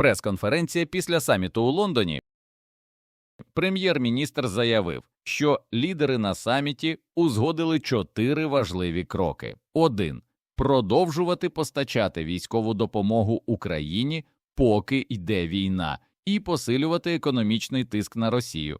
Прес-конференція після саміту у Лондоні. Прем'єр-міністр заявив, що лідери на саміті узгодили чотири важливі кроки: один продовжувати постачати військову допомогу Україні, поки йде війна, і посилювати економічний тиск на Росію.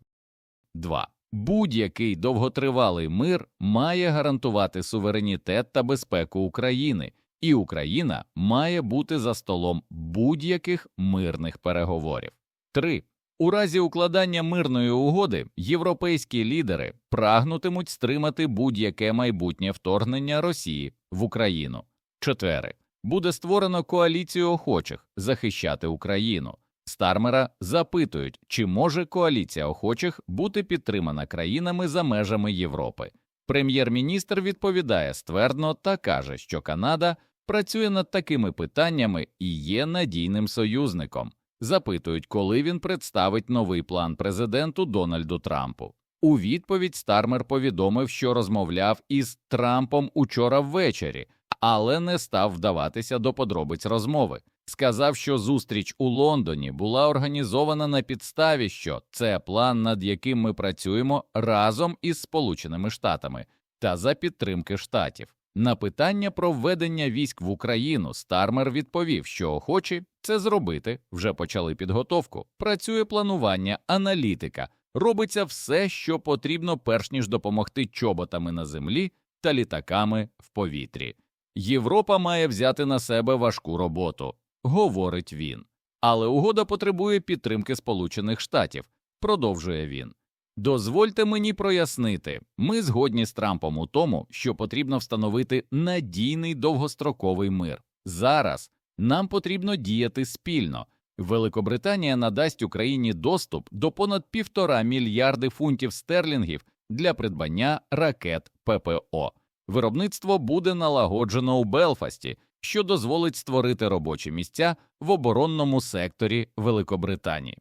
2. Будь-який довготривалий мир має гарантувати суверенітет та безпеку України, і Україна має бути за столом будь-яких мирних переговорів. 3. У разі укладання мирної угоди європейські лідери прагнутимуть стримати будь-яке майбутнє вторгнення Росії в Україну. 4. Буде створено коаліцію охочих захищати Україну. Стармера запитують, чи може коаліція охочих бути підтримана країнами за межами Європи. Прем'єр-міністр відповідає ствердно та каже, що Канада працює над такими питаннями і є надійним союзником. Запитують, коли він представить новий план президенту Дональду Трампу. У відповідь Стармер повідомив, що розмовляв із Трампом учора ввечері, але не став вдаватися до подробиць розмови. Сказав, що зустріч у Лондоні була організована на підставі, що це план, над яким ми працюємо разом із Сполученими Штатами та за підтримки штатів. На питання про введення військ в Україну Стармер відповів, що охочі це зробити, вже почали підготовку. Працює планування, аналітика, робиться все, що потрібно, перш ніж допомогти чоботами на землі та літаками в повітрі. Європа має взяти на себе важку роботу, говорить він. Але угода потребує підтримки Сполучених Штатів, продовжує він. Дозвольте мені прояснити, ми згодні з Трампом у тому, що потрібно встановити надійний довгостроковий мир. Зараз нам потрібно діяти спільно. Великобританія надасть Україні доступ до понад півтора мільярди фунтів стерлінгів для придбання ракет ППО. Виробництво буде налагоджено у Белфасті, що дозволить створити робочі місця в оборонному секторі Великобританії.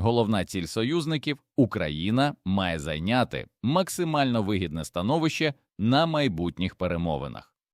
Головна ціль союзників Україна має зайняти максимально вигідне становище на майбутніх перемовинах.